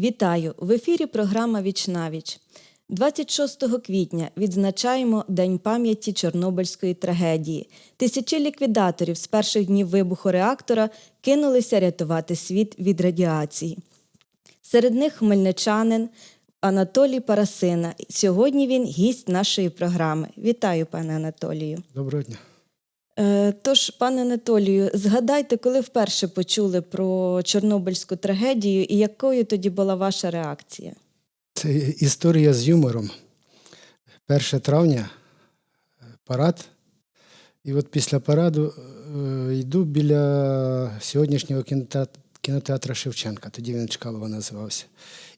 Вітаю! В ефірі програма Віч навіч. 26 квітня відзначаємо День пам'яті Чорнобильської трагедії. Тисячі ліквідаторів з перших днів вибуху реактора кинулися рятувати світ від радіації. Серед них хмельничанин Анатолій Парасина. Сьогодні він гість нашої програми. Вітаю, пане Анатолію. Доброго дня. Е, Тож, пане Анатолію, згадайте, коли вперше почули про Чорнобильську трагедію і якою тоді була ваша реакція? Це історія з юмором. 1 травня е, парад. І от після параду е, йду біля сьогоднішнього кінотеатру, Шевченка, тоді він Чкалова називався.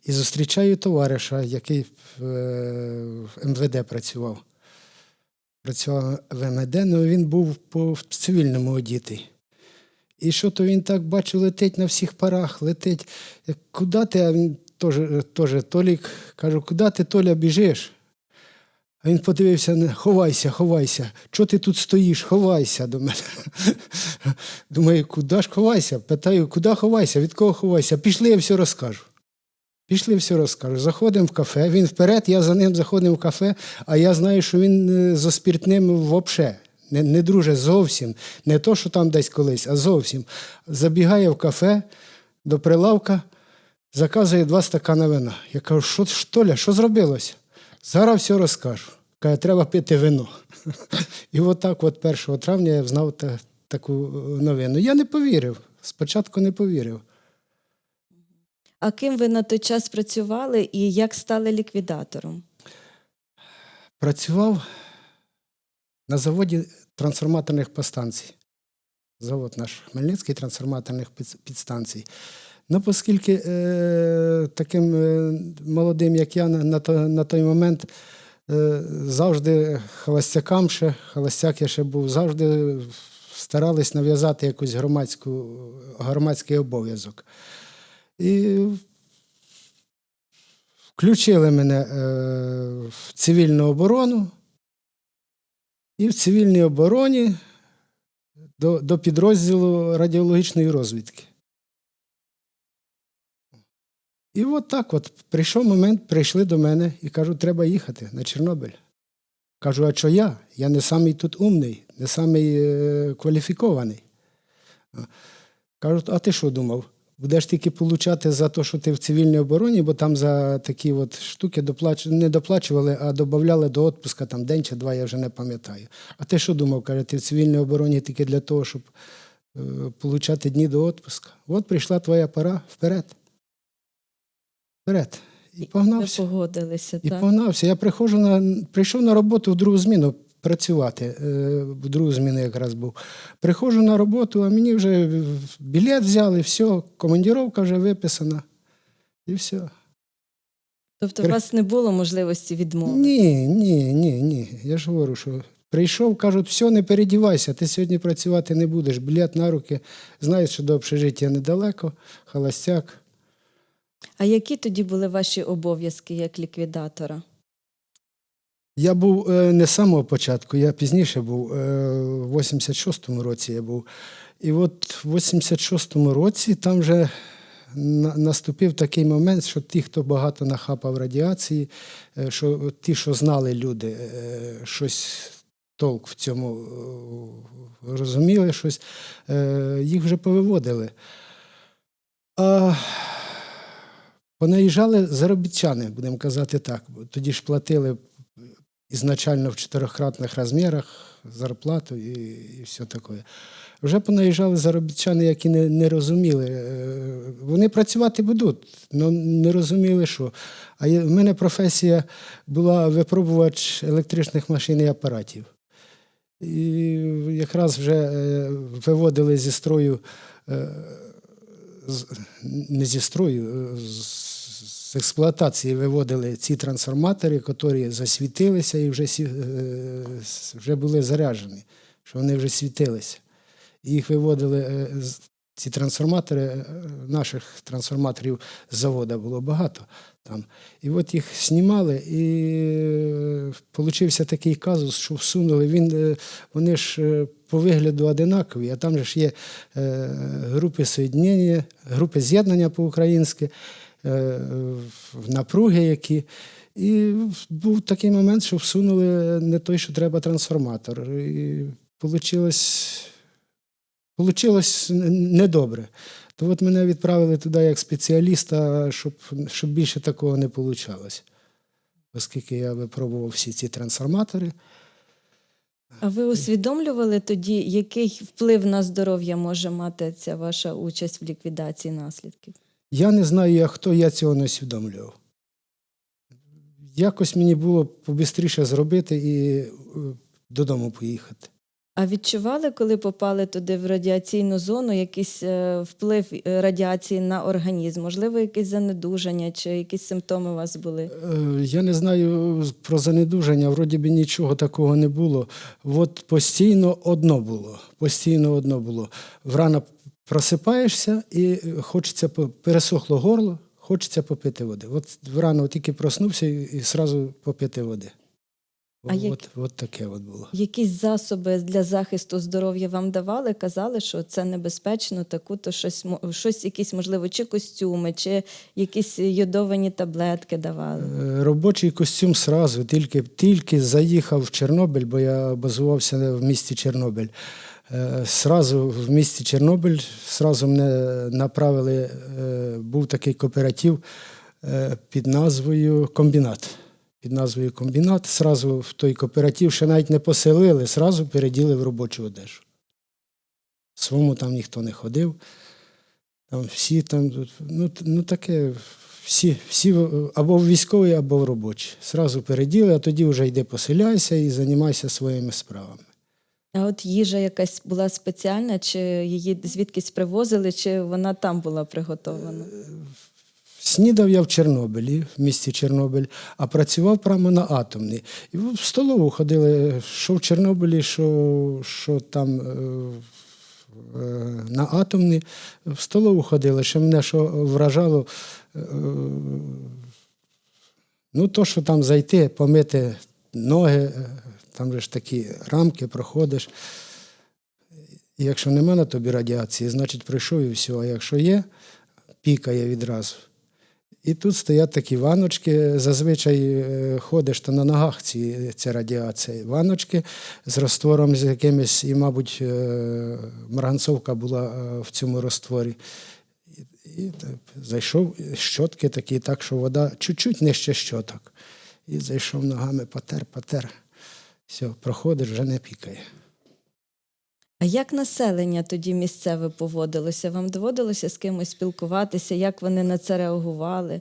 І зустрічаю товариша, який е, в МВД працював. Працював в МВД, але він був по цивільному одітий. І що то він так бачу, летить на всіх парах, летить. Куди ти? А він теж, Толік, кажу, куди ти, Толя, біжиш? А він подивився, ховайся, ховайся. Чого ти тут стоїш? Ховайся до мене. Думаю, куди ж ховайся? Питаю, куди ховайся? Від кого ховайся? Пішли, я все розкажу. Пішли, все розкажу. Заходимо в кафе, він вперед, я за ним заходимо в кафе, а я знаю, що він е, зо спіртним взагалі. Не, не друже зовсім. Не то, що там десь колись, а зовсім. Забігає в кафе до прилавка, заказує два стакани вина. Я кажу, що ж, Толя, що зробилося? Зараз все розкажу. Каже, треба пити вино. І отак, от 1 травня я знав таку е, новину. Я не повірив. Спочатку не повірив. А ким ви на той час працювали і як стали ліквідатором? Працював на заводі трансформаторних підстанцій. Завод наш Хмельницький трансформаторних підстанцій. Ну, оскільки е, таким е, молодим, як я, на, на, на той момент е, завжди холостякам ще, холостяк я ще був, завжди старались нав'язати якусь громадську, громадський обов'язок. І включили мене е, в цивільну оборону, і в цивільній обороні до, до підрозділу радіологічної розвідки. І от так от прийшов момент, прийшли до мене і кажуть, треба їхати на Чорнобиль. Кажу, а що я? Я не самий тут умний, не самий е, кваліфікований. Кажуть, а ти що думав? Будеш тільки получати за те, що ти в цивільній обороні, бо там за такі от штуки доплач... не доплачували, а додавали до відпуска там день чи два, я вже не пам'ятаю. А ти що думав? Каже, ти в цивільній обороні тільки для того, щоб е, получати дні до відпуска. От прийшла твоя пора вперед. Вперед. І погнався. погодилися, І так? погнався. Я приходжу на, прийшов на роботу в другу зміну працювати. е, В другу зміну якраз був. Приходжу на роботу, а мені вже білет взяли, все, командіровка вже виписана. І все. Тобто у вас не було можливості відмови? Ні, ні, ні, ні. Я ж говорю, що прийшов, кажуть, все, не передівайся, ти сьогодні працювати не будеш. Білет на руки. Знаєш, що до общежиття недалеко, холостяк. А які тоді були ваші обов'язки як ліквідатора? Я був е, не з самого початку, я пізніше був, е, в 86-му році я був. І от в 86-му році там вже наступив такий момент, що ті, хто багато нахапав радіації, е, що ті, що знали люди, щось толк в цьому розуміли, щось, їх вже повиводили. А понаїжджали заробітчани, будемо казати так. Тоді ж платили ізначально в чотирьохкратних розмірах зарплату і, і все таке. Вже понаїжджали заробітчани, які не, не розуміли. е, Вони працювати будуть, але не розуміли, що. А в мене професія була випробувач електричних машин і апаратів. І якраз вже е, виводили зі строю, е, не зі строю, з з експлуатації виводили ці трансформатори, які засвітилися і вже, е, вже були заряджені, що вони вже світилися. Їх виводили е, ці трансформатори, е, наших трансформаторів з заводу було багато там. І от їх знімали, і вийшов такий казус, що всунули. Він, вони ж по вигляду одинакові, а там ж є групи групи з'єднання по-українськи. Е, напруги які. І був такий момент, що всунули не той, що треба трансформатор. І получилось недобре. То от мене відправили туди як спеціаліста, щоб, щоб більше такого не вийшло. Оскільки я випробував всі ці трансформатори. А ви усвідомлювали тоді, який вплив на здоров'я може мати ця ваша участь в ліквідації наслідків? Я не знаю, як хто, я цього не усвідомлював. Якось мені було побистріше зробити і е, додому поїхати. А відчували, коли попали туди в радіаційну зону, якийсь е, вплив е, радіації на організм? Можливо, якесь занедужання чи якісь симптоми у вас були? Я не знаю про занедужання, вроді би нічого такого не було. От постійно одно було. Постійно одно було. Врано просипаєшся і хочеться пересохло горло, хочеться попити води. От врано тільки проснувся і, сразу попити води. А як- от, от таке от було. Якісь засоби для захисту здоров'я вам давали? Казали, що це небезпечно, таку то щось, щось якісь, можливо, чи костюми, чи якісь йодовані таблетки давали. Е, Робочий костюм сразу, тільки, тільки заїхав в Чорнобиль, бо я базувався в місті Чорнобиль. Е, Сразу в місті Чорнобиль сразу мене направили, е, був такий кооператив е, під назвою Комбінат. Під назвою Комбінат. Сразу в той кооператив ще навіть не поселили, сразу переділи в робочу одежу. Своєму там ніхто не ходив. Там всі там, ну, ну таке, всі, всі або в військові, або в робочі. Сразу переділи, а тоді вже йди поселяйся і займайся своїми справами. А от їжа якась була спеціальна, чи її звідкись привозили, чи вона там була приготовлена? Снідав я в Чорнобилі, в місті Чорнобиль, а працював прямо на атомній. І в столову ходили, що в Чорнобилі, що, що там е, е, на атомній. В столову ходили. Ще мене що вражало, е, ну, то, що там зайти, помити ноги, е, там же ж такі рамки проходиш. Якщо нема на тобі радіації, значить прийшов і все. А якщо є, пікає відразу. І тут стоять такі ваночки. Зазвичай е, ходиш то на ногах ці, ця радіація. Ваночки з раствором з якимось, і, мабуть, е, марганцовка була е, в цьому растворі. І, і зайшов щотки такі, так, що вода чуть-чуть нижче щоток. І зайшов ногами, потер, потер. Все, проходиш, вже не пікає. А як населення тоді місцеве поводилося? Вам доводилося з кимось спілкуватися? Як вони на це реагували?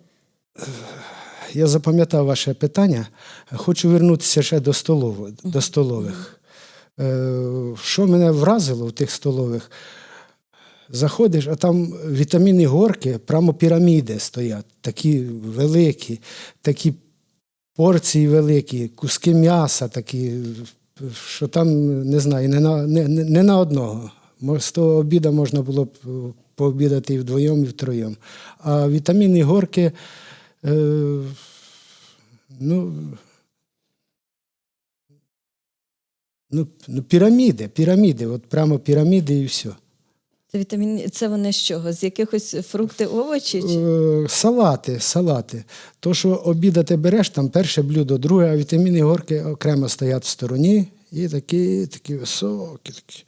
Я запам'ятав ваше питання. Хочу вернутися ще до, столово, до столових. Е, Що мене вразило в тих столових? Заходиш, а там вітамінні горки, прямо піраміди стоять, такі великі, такі порції великі, куски м'яса такі, що там, не знаю, не на, не, не на одного. З того обіду можна було б е, пообідати і вдвоєм, і втроєм. А вітамінні горки, е, ну, ну, ну, піраміди, піраміди, от прямо піраміди і все. Це вітамін, це вони з чого? З якихось фрукти, овочі? Чи? Е, Салати, салати. То, що обіда ти береш, там перше блюдо, друге, а вітамінні горки окремо стоять в стороні і такі, такі високі. Такі.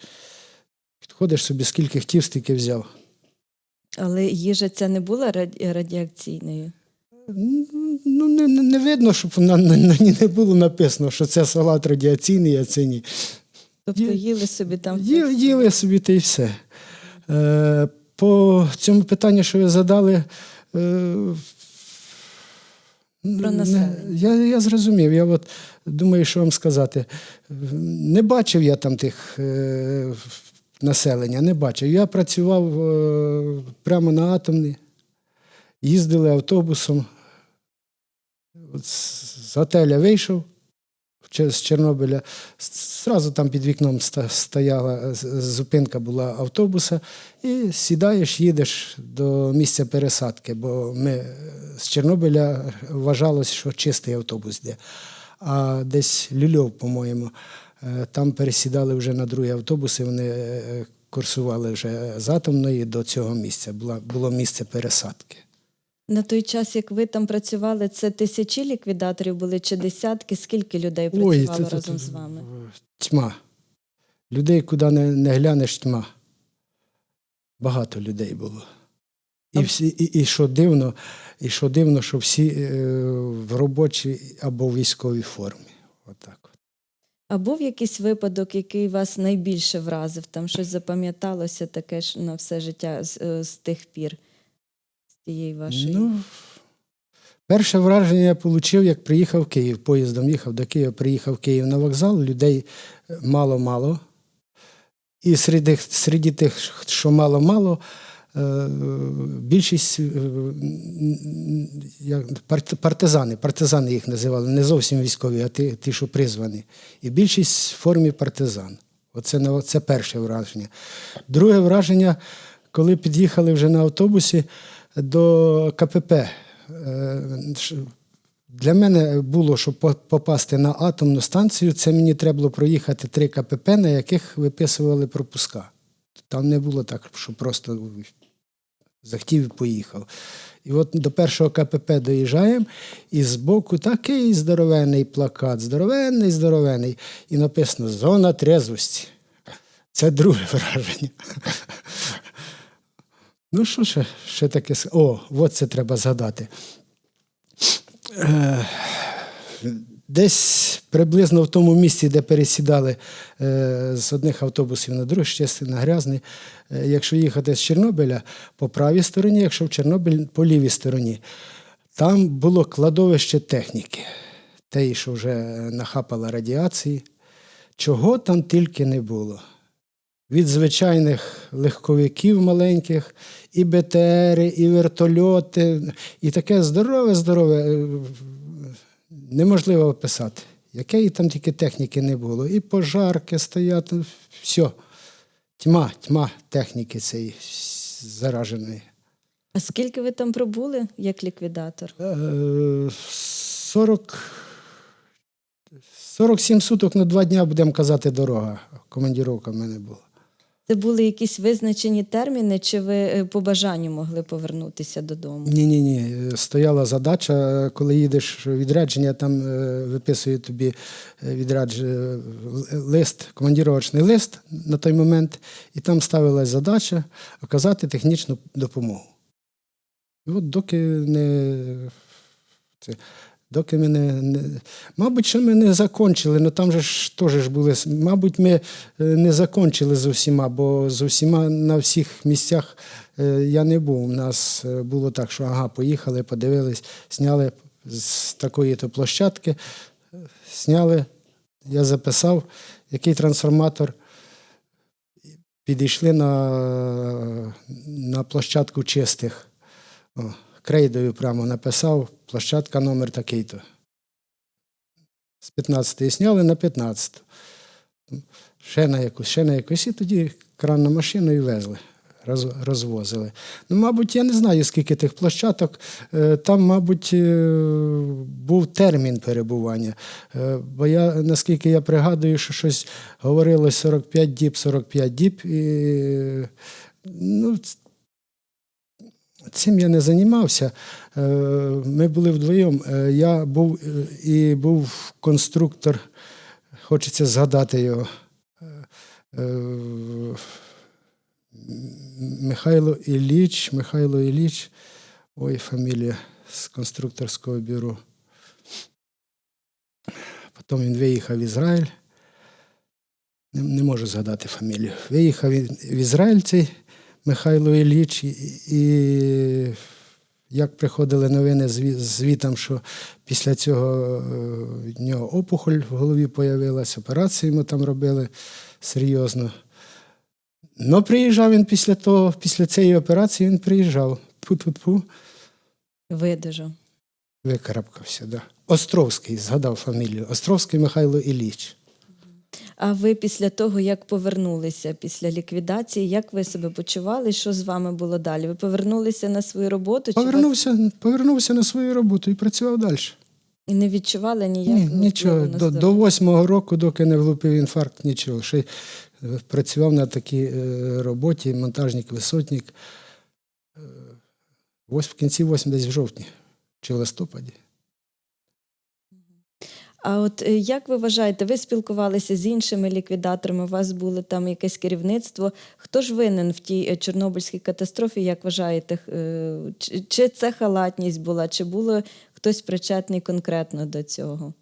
Підходиш собі, скільки хотів, стільки взяв. Але їжа ця не була раді- радіаційною. Ну, не, не, видно, щоб на, на, на ній не було написано, що це салат радіаційний, а це ні. Тобто їли собі там. Ї- Їли собі та й все. Е, по цьому питанню, що ви задали, е, Про Я, я зрозумів. Я от думаю, що вам сказати. Не бачив я там тих е, населення, не бачив. Я працював е, прямо на атомній, їздили автобусом. От з з готеля вийшов з Чорнобиля. С- Зразу там під вікном стояла е, зупинка була автобуса, і сідаєш, їдеш до місця пересадки, бо ми е, з Чорнобиля вважалось, що чистий автобус йде. А десь Люльов, по-моєму, е, там пересідали вже на другі автобуси, вони е, курсували вже з атомної до цього місця. Було місце пересадки. На той час, як ви там працювали, це тисячі ліквідаторів були чи десятки? Скільки людей працювало це- це- разом це- з вами? Тьма. Людей, куди не, не глянеш, тьма. Багато людей було. І, всі, і, і що дивно, і що дивно, що всі е, в робочій або в військовій формі. Отак. от. А був якийсь випадок, який вас найбільше вразив? Там щось запам'яталося таке ж на все життя з, е, з тих пір, тієї вашої. Ну, перше враження я отримав, як приїхав в Київ. Поїздом їхав до Києва, приїхав в Київ на вокзал, людей е, мало-мало. І серед, серед тих, що мало-мало, е, більшість е, партизани, партизани їх називали, не зовсім військові, а ті, ті що призвані. І більшість в формі партизан. Оце, це перше враження. Друге враження, коли під'їхали вже на автобусі до КПП. Е, Для мене було, щоб попасти на атомну станцію, це мені треба було проїхати три КПП, на яких виписували пропуска. Там не було так, що просто захотів і поїхав. І от до першого КПП доїжджаємо, і збоку такий здоровенний плакат, здоровенний, здоровенний, і написано Зона трезвості. Це друге враження. Ну, що ще, ще таке? О, от це треба згадати. Е, Десь приблизно в тому місці, де пересідали е, з одних автобусів на другий, ще на грязний. Е, якщо їхати з Чорнобиля по правій стороні, якщо в Чорнобиль по лівій стороні, там було кладовище техніки, те, що вже нахапала радіації. Чого там тільки не було від звичайних легковиків маленьких, і БТРи, і вертольоти, і таке здорове, здорове, е, неможливо описати. Якої там тільки техніки не було. І пожарки стоять, ну, все. Тьма, тьма техніки цієї зараженої. А скільки ви там пробули як ліквідатор? Е, 40, 47 суток на два дня, будемо казати, дорога. Командіровка в мене була. Це були якісь визначені терміни, чи ви е, по бажанню могли повернутися додому? Ні, ні, ні. Стояла задача, коли їдеш в відрядження, там е, виписує тобі е, відрядж... лист, командіровочний лист на той момент, і там ставилась задача оказати технічну допомогу. І от доки не. Це, доки ми не, не. Мабуть, що ми не закончили, але там же ж теж були. Мабуть, ми е, не закончили з усіма, бо з усіма на всіх місцях е, я не був. У нас е, було так, що ага, поїхали, подивились, зняли з такої-то площадки, зняли, я записав, який трансформатор. Підійшли на, на площадку чистих. О, крейдою прямо написав, площадка номер такий-то. З 15-ї зняли на 15. Ще на якусь, ще на якусь, і тоді кран на машину і везли, роз- розвозили. Ну, мабуть, я не знаю, скільки тих площадок. Е, Там, мабуть, е, був термін перебування. Е, Бо я, наскільки я пригадую, що щось говорилось 45 діб, 45 діб. І, ну, Цим я не займався. Е, Ми були вдвоєм. Е, Я був е, і був конструктор, хочеться згадати його. Михайло Ілліч, Михайло Ілліч, ой, фамілія з конструкторського бюро. Потім він виїхав в Ізраїль. Не, не можу згадати фамілію. Виїхав в Ізраїль цей Михайло Ілліч, і, як приходили новини зві- звітом, що після цього е, в нього опухоль в голові появилась, операцію йому там робили серйозно. Ну, приїжджав він після того, після цієї операції він приїжджав. Пу-пу-пу, Видужу. викарабкався. Да. Островський, згадав фамілію. Островський Михайло Ілліч. А ви після того, як повернулися після ліквідації, як ви себе почували? Що з вами було далі? Ви повернулися на свою роботу? Чи вас Повернувся, повернувся на свою роботу і працював далі. і не відчували ніякого Ні, нічого. До, до восьмого року, доки не влупив інфаркт, нічого. Ще е, працював на такій е, роботі, монтажник, висотник. Е, Ось в кінці 8 десь в жовтні чи в листопаді. А от е, як ви вважаєте, ви спілкувалися з іншими ліквідаторами? У вас було там якесь керівництво? Хто ж винен в тій е, Чорнобильській катастрофі? Як вважаєте, е, чи це халатність була, чи було хтось причетний конкретно до цього?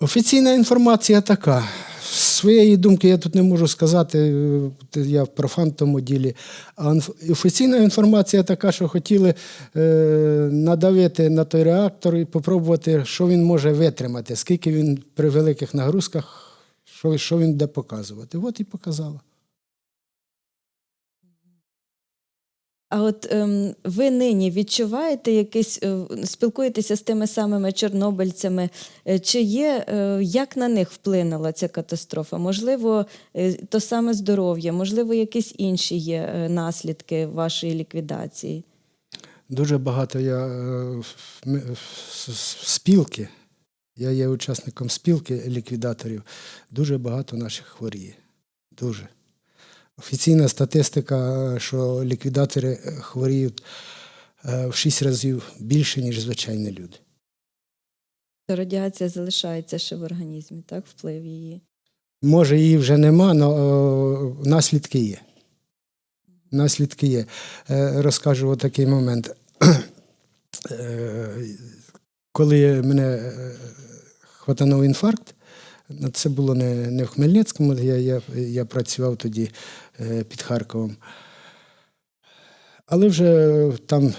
Офіційна інформація така. Своєї думки я тут не можу сказати, е, я профан в тому ділі. А офіційна інформація така, що хотіли е, надавити на той реактор і попробувати, що він може витримати, скільки він при великих нагрузках, що, він буде показувати. От і показало. А от ем, ви нині відчуваєте якийсь, е, спілкуєтеся з тими самими чорнобильцями? Е, Чи є, е, як на них вплинула ця катастрофа? Можливо, е, то саме здоров'я, можливо, якісь інші є е, наслідки вашої ліквідації? Дуже багато я е, с- спілки, я є учасником спілки ліквідаторів, дуже багато наших хворіє. Дуже. Офіційна статистика, що ліквідатори хворіють е, в 6 разів більше, ніж звичайні люди. Радіація залишається ще в організмі, так, вплив її. Може, її вже нема, але наслідки є. Наслідки є. Е, Розкажу такий момент. Е, Коли мене хватанув інфаркт, це було не, не в Хмельницькому, я, я, я працював тоді під Харковом. Але вже там,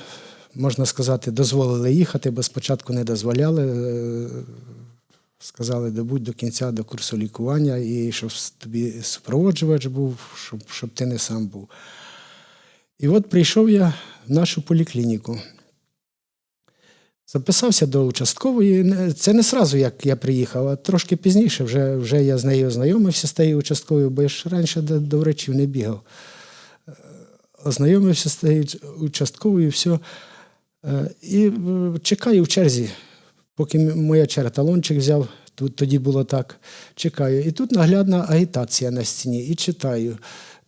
можна сказати, дозволили їхати, бо спочатку не дозволяли. Е, Сказали, добудь до кінця до курсу лікування і щоб тобі супроводжувач був, щоб, щоб ти не сам був. І от прийшов я в нашу поліклініку. Записався до участкової. Це не сразу, як я приїхав, а трошки пізніше вже, вже я з нею ознайомився з тією участковою, бо я ж раніше до, до врачів не бігав. Е, Ознайомився з тією участковою, все. Е, І е, чекаю в черзі, поки моя черга талончик взяв, тут тоді було так. Чекаю. І тут наглядна агітація на стіні. І читаю.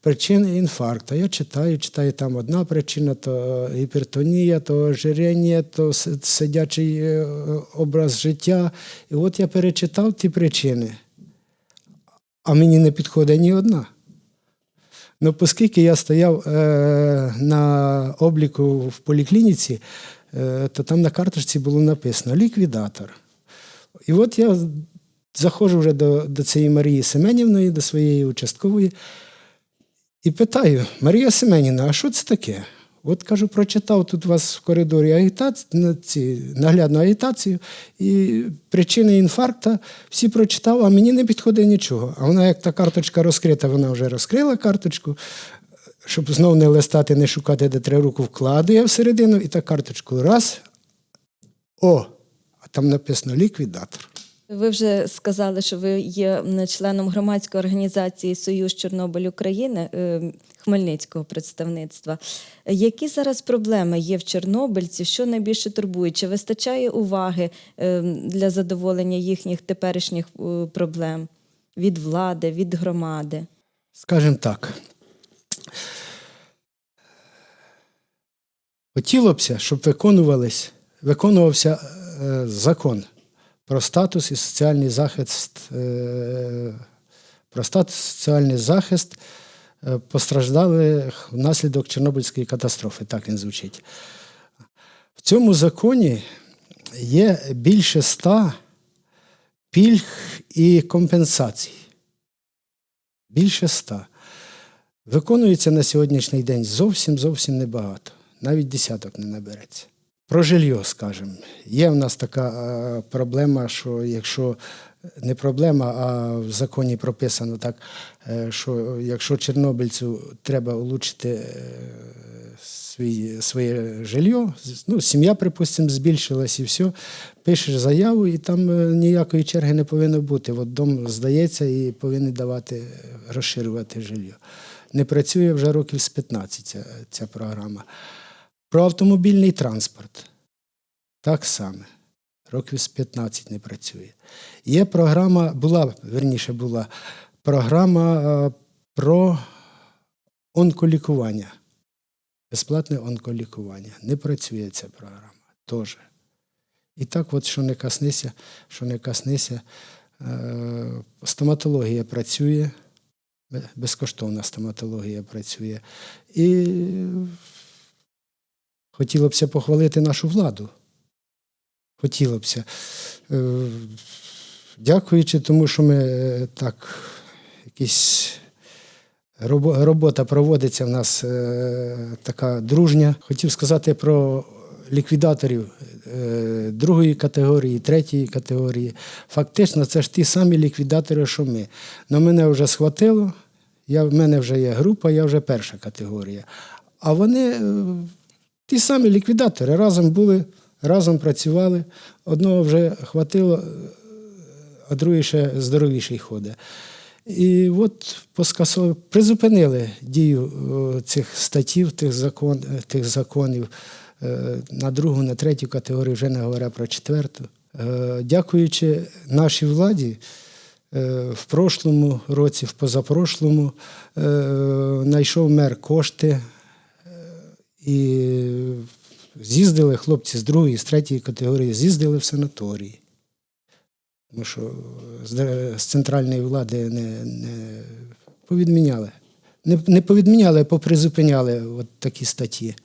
Причини інфаркту. Я читаю, читаю там одна причина, то гіпертонія, то ожирення, то сидячий е, образ життя. І от я перечитав ті причини, а мені не підходить ні одна. Ну, оскільки я стояв е, на обліку в поліклініці, е, то там на карточці було написано ліквідатор. І от я заходжу вже до, до цієї Марії Семенівної, до своєї участкової, і питаю: Марія Семенівна, а що це таке? От кажу, прочитав тут у вас в коридорі агітацію, ці, наглядну агітацію, і причини інфаркта всі прочитав, а мені не підходить нічого. А вона, як та карточка розкрита, вона вже розкрила карточку, щоб знову не листати, не шукати, де треба руку вкладує всередину, і та карточку раз. О, а там написано ліквідатор. Ви вже сказали, що ви є членом громадської організації Союз Чорнобиль України е, Хмельницького представництва. Які зараз проблеми є в чорнобильців? Що найбільше турбує? Чи вистачає уваги е, для задоволення їхніх теперішніх е, проблем від влади, від громади? Скажімо так. Хотілося б, щоб виконувався закон про статус і соціальний захист, е, про статус і соціальний захист е, постраждалих внаслідок Чорнобильської катастрофи, так він звучить. В цьому законі є більше ста пільг і компенсацій. Більше ста. Виконується на сьогоднішній день зовсім зовсім небагато. Навіть десяток не набереться. Про жилье, скажімо. Є в нас така е, проблема, що якщо не проблема, а в законі прописано так, е, що якщо чорнобильцю треба улучшити е, своє жилье, ну, сім'я, припустимо, збільшилась і все, пишеш заяву, і там ніякої черги не повинно бути. От дом здається і повинні давати, розширювати жилье. Не працює вже років з 15 ця, ця програма. Про автомобільний транспорт. Так само. Років з 15 не працює. Є програма, була, верніше була програма е, про онколікування. Безплатне онколікування. Не працює ця програма. Теж. І так, от, що не коснися, що не коснися, е, стоматологія працює, безкоштовна стоматологія працює. І хотілося б похвалити нашу владу. Хотілося. Е, Дякуючи тому, що ми е, так, якісь робота проводиться в нас е, така дружня. Хотів сказати про ліквідаторів другої категорії, третьої категорії. Фактично, це ж ті самі ліквідатори, що ми. Но мене вже схватило, я, в мене вже є група, я вже перша категорія. А вони ті самі ліквідатори разом були, разом працювали. Одного вже хватило, а другий ще здоровіший ходить. І от поскасов... призупинили дію е, цих статтів, тих, закон... е, тих законів е, на другу, на третю категорію, вже не говоря про четверту. Е, Дякуючи нашій владі, е, в прошлому році, в позапрошлому, е, знайшов мер кошти е, і з'їздили хлопці з другої, з третьої категорії, з'їздили в санаторії. Тому що з, центральної влади не, не повідміняли. Не, не повідміняли, а попризупиняли от такі статті.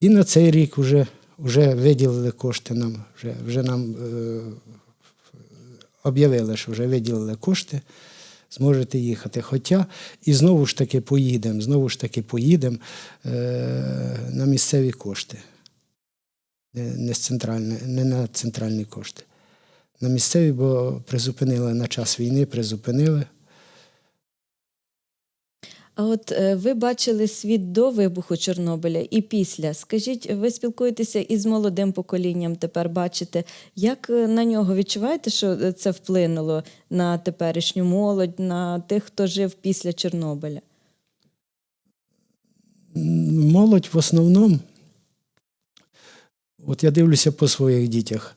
І на цей рік вже, вже виділили кошти нам, вже, вже нам е, об'явили, що вже виділили кошти, зможете їхати. Хоча і знову ж таки поїдемо, знову ж таки поїдемо е, на місцеві кошти не, з не на центральні кошти. На місцеві, бо призупинили на час війни, призупинили. А от е, ви бачили світ до вибуху Чорнобиля і після. Скажіть, ви спілкуєтеся із молодим поколінням, тепер бачите, як е, на нього відчуваєте, що е, це вплинуло на теперішню молодь, на тих, хто жив після Чорнобиля? Молодь в основному, от я дивлюся по своїх дітях.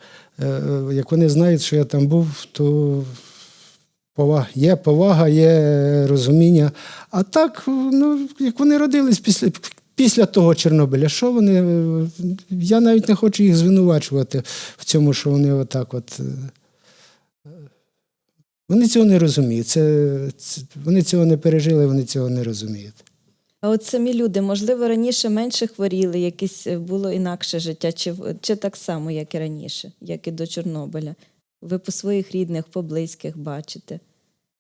Як вони знають, що я там був, то повага, є повага, є розуміння. А так, ну, як вони родились після, після того Чорнобиля, що вони. Я навіть не хочу їх звинувачувати в цьому, що вони отак от. е, Вони цього не розуміють. Це, вони цього не пережили, вони цього не розуміють. А от самі люди, можливо, раніше менше хворіли, якесь е, було інакше життя, чи, чи так само, як і раніше, як і до Чорнобиля? Ви по своїх рідних, по близьких бачите,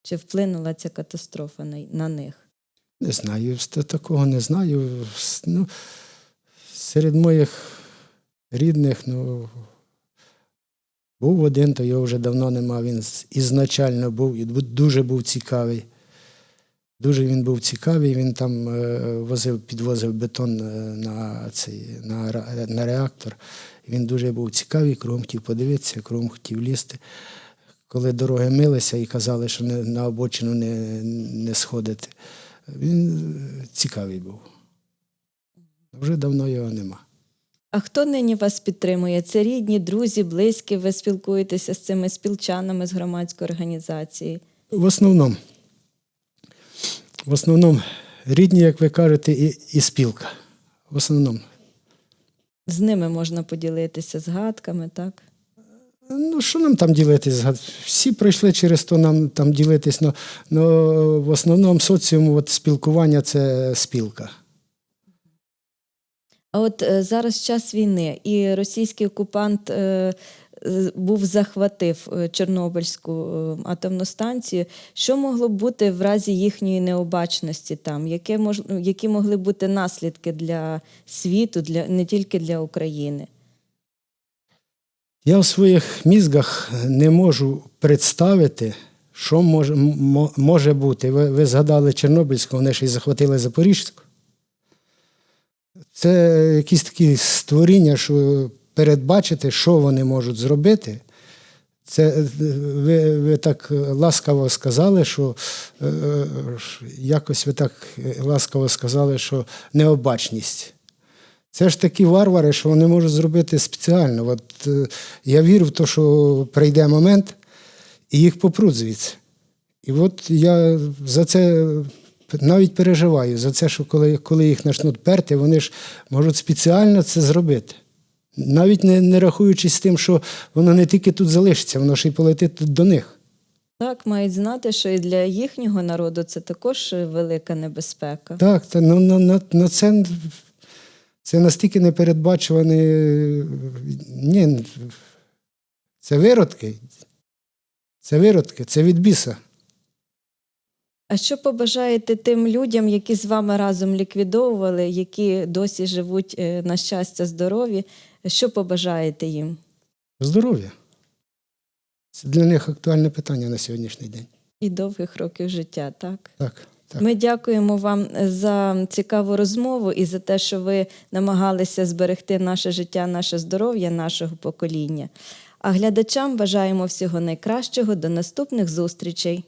чи вплинула ця катастрофа на, них? Не знаю, такого не знаю. Ну, серед моїх рідних, ну, був один, то його вже давно нема. Він ізначально був і дуже був цікавий. Дуже він був цікавий. Він там е, возив, підвозив бетон е, на, цей, на, на реактор. Він дуже був цікавий, кругом хотів подивитися, кругом хотів лізти. Коли дороги милися і казали, що не, на обочину не, не сходити. Він цікавий був. Вже давно його нема. А хто нині вас підтримує? Це рідні, друзі, близькі, ви спілкуєтеся з цими спілчанами з громадської організації? В основному, в основному, рідні, як ви кажете, і, і спілка. В основному. З ними можна поділитися згадками, так? Ну, що нам там ділитись? Всі пройшли через то нам там ділитись. Ну, в основному соціуму от, спілкування це спілка. А от е, зараз час війни, і російський окупант е, був захватив е, Чорнобильську е, атомну станцію. Що могло бути в разі їхньої необачності там? Яке мож, ну, які могли бути наслідки для світу, для не тільки для України? Я в своїх мізгах не можу представити, що може, може бути. Ви, ви згадали Чорнобильську, вони ж і захватили Запорізьку. Це якісь такі створіння, що передбачити, що вони можуть зробити. Це ви, ви так ласкаво сказали, що е, е, якось ви так ласкаво сказали, що необачність. Це ж такі варвари, що вони можуть зробити спеціально. От, е, я вірю в те, що прийде момент, і їх попруть звідси. І от я за це навіть переживаю за це, що коли, коли їх почнуть перти, вони ж можуть спеціально це зробити. Навіть не, не рахуючись з тим, що воно не тільки тут залишиться, воно ще й полетить до них. Так, мають знати, що і для їхнього народу це також велика небезпека. Так, та, ну, на, на, на це, це настільки непередбачувані. Ні, це виродки. Це виродки, це від біса. А що побажаєте тим людям, які з вами разом ліквідовували, які досі живуть е, на щастя, здорові? Що побажаєте їм? Здоров'я. Це для них актуальне питання на сьогоднішній день. І довгих років життя, так? Так, так. Ми дякуємо вам за цікаву розмову і за те, що ви намагалися зберегти наше життя, наше здоров'я, нашого покоління. А глядачам бажаємо всього найкращого. До наступних зустрічей.